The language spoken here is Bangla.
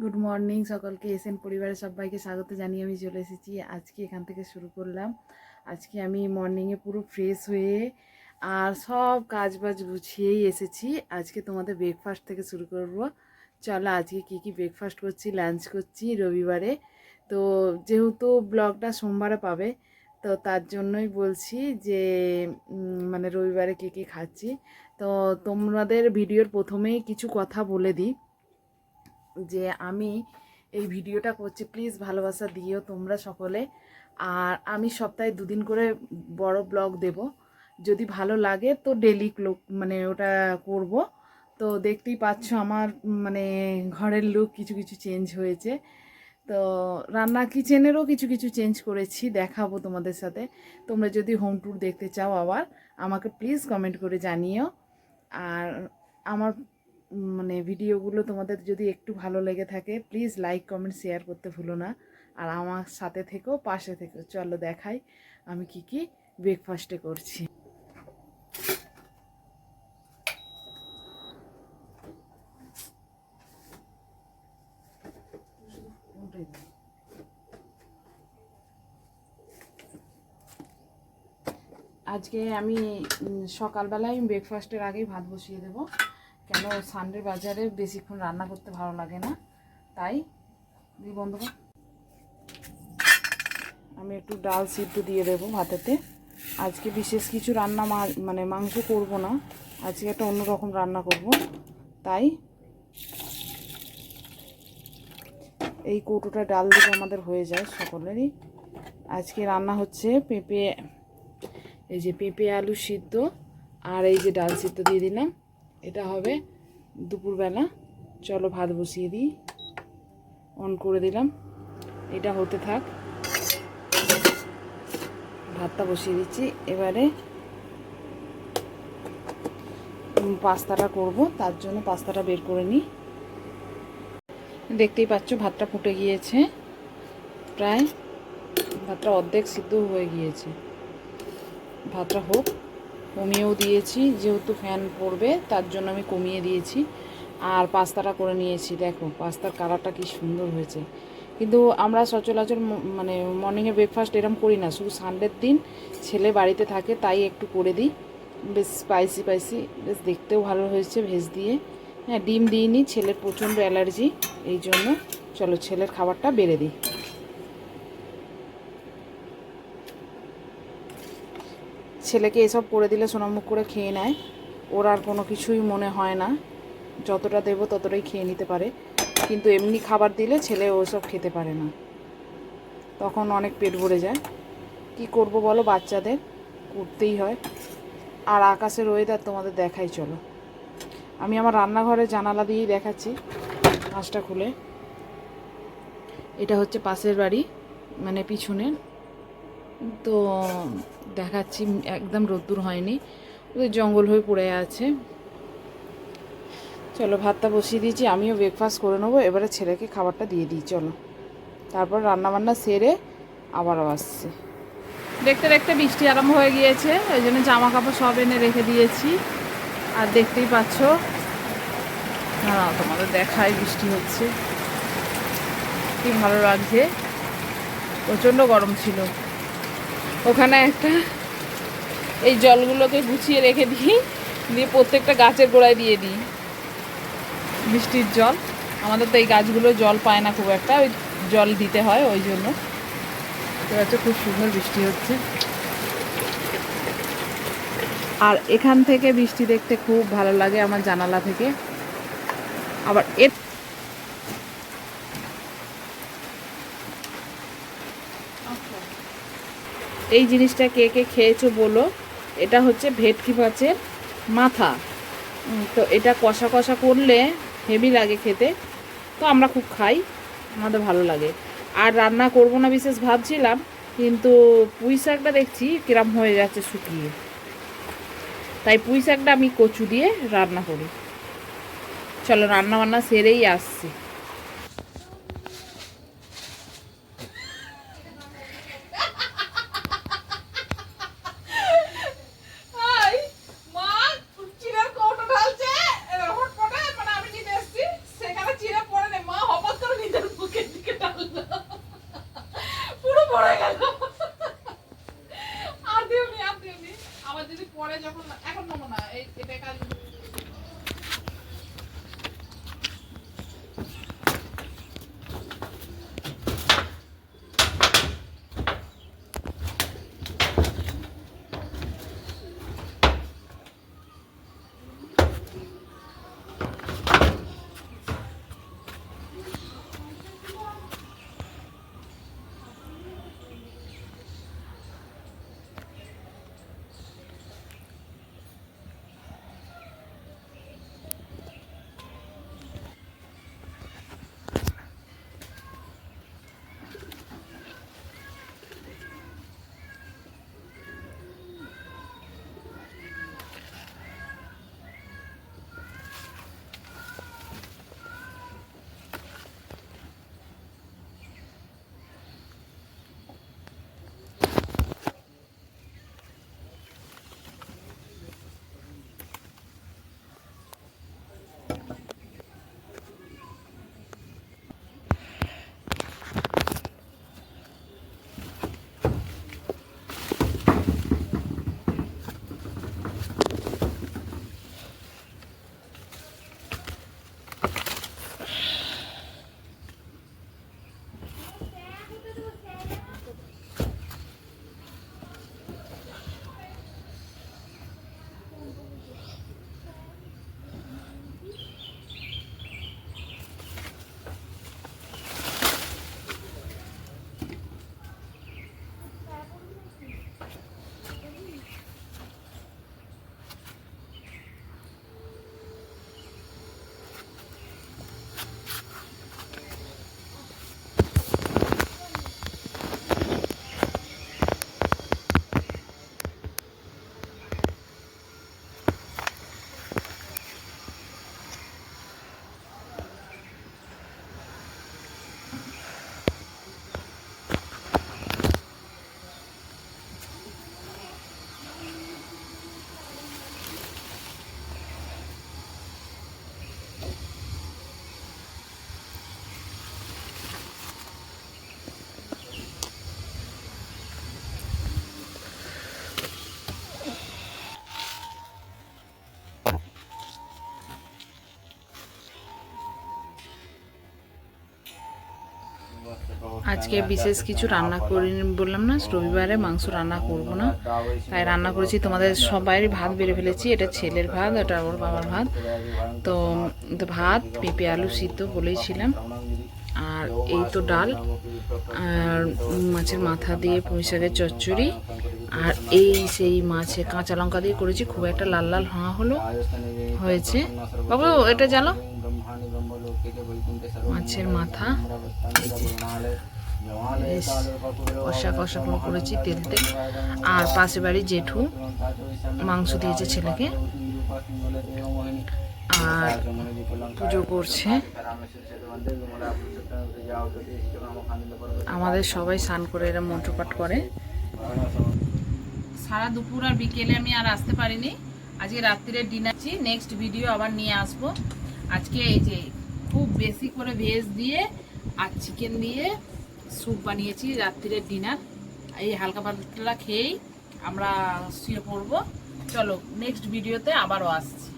গুড মর্নিং সকলকে এসএন পরিবারের সবাইকে স্বাগত জানিয়ে আমি চলে এসেছি। আজকে এখান থেকে শুরু করলাম। আজকে আমি মর্নিংয়ে পুরো ফ্রেশ হয়ে আর সব কাজ বাজ গুছিয়েই এসেছি। আজকে তোমাদের ব্রেকফাস্ট থেকে শুরু করব। চলো আজকে কী কী ব্রেকফাস্ট করছি লাঞ্চ করছি রবিবারে। তো যেহেতু ব্লগটা সোমবারে পাবে, তো তার জন্যই বলছি যে মানে রবিবারে কী কী খাচ্ছি। তো তোমাদের ভিডিওর প্রথমেই কিছু কথা বলে দিই। যে আমি এই ভিডিওটা করছি প্লিজ ভালোবাসা দিও তোমরা সকলে। আর আমি সপ্তাহে দুদিন করে বড় ব্লগ দেব। যদি ভালো লাগে তো ডেলি লোক মানে ওটা করব। তো দেখতেই পাচ্ছ আমার মানে ঘরের লুক কিছু কিছু চেঞ্জ হয়েছে। তো রান্না কিচেনেরও কিছু কিছু চেঞ্জ করেছি, দেখাবো তোমাদের সাথে। তোমরা যদি হোম ট্যুর দেখতে চাও আবার, আমাকে প্লিজ কমেন্ট করে জানিও। আর আমার মানে ভিডিওগুলো তোমাদের যদি একটু ভালো লেগে থাকে প্লিজ লাইক কমেন্ট শেয়ার করতে ভুলো না। আর আমার সাথে থেকেও পাশে থেকেও চলো দেখাই আমি কি কি ব্রেকফাস্টে করছি। আজকে আমি সকালবেলায় ব্রেকফাস্টের আগেই ভাত বসিয়ে দেবো। কেন সানডে বাজারে বেশিক্ষণ রান্না করতে ভালো লাগে না? তাই দিই বন্ধ। আমি একটু ডাল সিদ্ধ দিয়ে দেবো ভাতেতে। আজকে বিশেষ কিছু রান্না মানে মাংস করব না। আজকে একটা অন্যরকম রান্না করব। তাই, এই কৌটোটা ডাল দিলে আমাদের হয়ে যায় সকলেরই। আজকে রান্না হচ্ছে পেঁপে, এই যে পেঁপে আলু সিদ্ধ আর এই যে ডাল সিদ্ধ দিয়ে দিলাম। এটা হবে দুপুরবেলা। চলো ভাত বসিয়ে দিই। অন করে দিলাম। এটা হতে থাক। ভাতটা বসিয়ে দিচ্ছি। এবারে পাস্তাটা করব। তার জন্য পাস্তাটা বের করে নিই। দেখতেই পাচ্ছ, ভাতটা ফুটে গিয়েছে। প্রায় ভাতটা অর্ধেক সিদ্ধ হয়ে গিয়েছে। ভাতটা হোক। কমিয়েও দিয়েছি, যেহেতু ফ্যান পড়বে, তার জন্য আমি কমিয়ে দিয়েছি। আর পাস্তাটা করে নিয়েছি, দেখো, পাস্তার কালারটা কি সুন্দর হয়েছে। কিন্তু আমরা সচরাচর মানে মর্নিংয়ে ব্রেকফাস্ট এরম করি না, শুধু সানডের দিন ছেলে বাড়িতে থাকে, তাই একটু করে দিই। বেশ স্পাইসি স্পাইসি বেশ দেখতেও ভালো হয়েছে ভেজ দিয়ে। হ্যাঁ ডিম দিইনি, ছেলের প্রচণ্ড অ্যালার্জি, এই জন্য চলো, ছেলের খাবারটা বেড়ে দিই। ছেলেকে এসব করে দিলে সোনামুখ করে খেয়ে নেয়। ওর আর কোনো কিছুই মনে হয় না। যতটা দেবো ততটাই খেয়ে নিতে পারে। কিন্তু এমনি খাবার দিলে ছেলে ওসব খেতে পারে না। তখন অনেক পেট ভরে যায়। কি করব বলো, বাচ্চাদের? করতেই হয়। আর আকাশের ওয়েদার তোমাদের দেখাই, চলো। আমি আমার রান্নাঘরে জানালা দিয়েই দেখাচ্ছি কাঁচটা খুলে। এটা হচ্ছে পাশের বাড়ি মানে পিছনের। তো দেখাচ্ছি, একদম রোদ্দুর হয়নি ওদের জঙ্গল হয়ে পড়ে আছে। চলো ভাতটা বসিয়ে দিয়েছি, আমিও ব্রেকফাস্ট করে নেব, এবারে ছেলেকে খাবারটা দিয়ে দিই, চলো। তারপর রান্নাবান্না সেরে আবারও আসছে। দেখতে দেখতে বৃষ্টি আরম্ভ হয়ে গিয়েছে, ওই জন্য জামা কাপড় সব এনে রেখে দিয়েছি। আর দেখতেই পাচ্ছ না তোমাদের দেখায় বৃষ্টি হচ্ছে। কি ভালো লাগছে, প্রচণ্ড গরম ছিল। ওখানে একটা এই জলগুলোকে গুছিয়ে রেখে দিই, দিয়ে প্রত্যেকটা গাছের গোড়ায় দিয়ে দিই। বৃষ্টির জল। আমাদের তো এই গাছগুলো জল পায় না খুব একটা, ওই জল দিতে হয় ওই জন্য। খুব সুন্দর বৃষ্টি হচ্ছে। আর এখান থেকে বৃষ্টি দেখতে খুব ভালো লাগে আমার জানালা থেকে। আবার এর এই জিনিসটা কে কে খেয়েছো বলো। এটা হচ্ছে ভেটকি মাছের মাথা। তো এটা কষা কষা করলে হেভি লাগে খেতে। তো আমরা খুব খাই, আমাদের ভালো লাগে। আর রান্না করব না বিশেষ ভাবছিলাম, কিন্তু পুঁই শাকটা দেখছি কিরম হয়ে যাচ্ছে শুকিয়ে। তাই পুঁই শাকটা আমি কচু দিয়ে রান্না করি। চলো রান্না বান্না সেরেই আসছি। 过来，赶。আজকে বিশেষ কিছু রান্না করি বললাম না, রবিবারে মাংস রান্না করব না। তাই রান্না করেছি, তোমাদের সবাই ভাত বেড়ে ফেলেছি, এটা ছেলের ভাত, এটা ওর বাবার ভাত। তো ভাত, পেঁপে, আলু সিদ্ধ বলেইছিলাম আর এই তো ডাল, আর মাছের মাথা দিয়ে পুঁই শাকের চচ্চড়ি, আর এই সেই মাছে কাঁচা লঙ্কা দিয়ে করেছি, খুব একটা লাল লাল হাঁ হলো, হয়েছে। বাবু এটা জানো মাছের মাথা কষা কষা করে করেছি তেল তেল আর পাশে বাড়ি জেঠু মাংস দিয়েছে ছেলেকে। আর পুজো করছে। আমাদের সবাই স্নান করে এরা মন্ত্রপাঠ করে। সারা দুপুর আর বিকেলে আমি আর আসতে পারিনি। আজকে রাত্রিরে ডিনারছি নেক্সট ভিডিও আবার নিয়ে আসব। আজকে এই যে খুব বেশি করে ভেজ দিয়ে আর চিকেন দিয়ে স্যুপ বানিয়েছি রাত্রিরের ডিনার এই হালকা পাতলা খেয়েই আমরা শুয়ে পড়ব। চলো নেক্সট ভিডিওতে আবারও আসছি।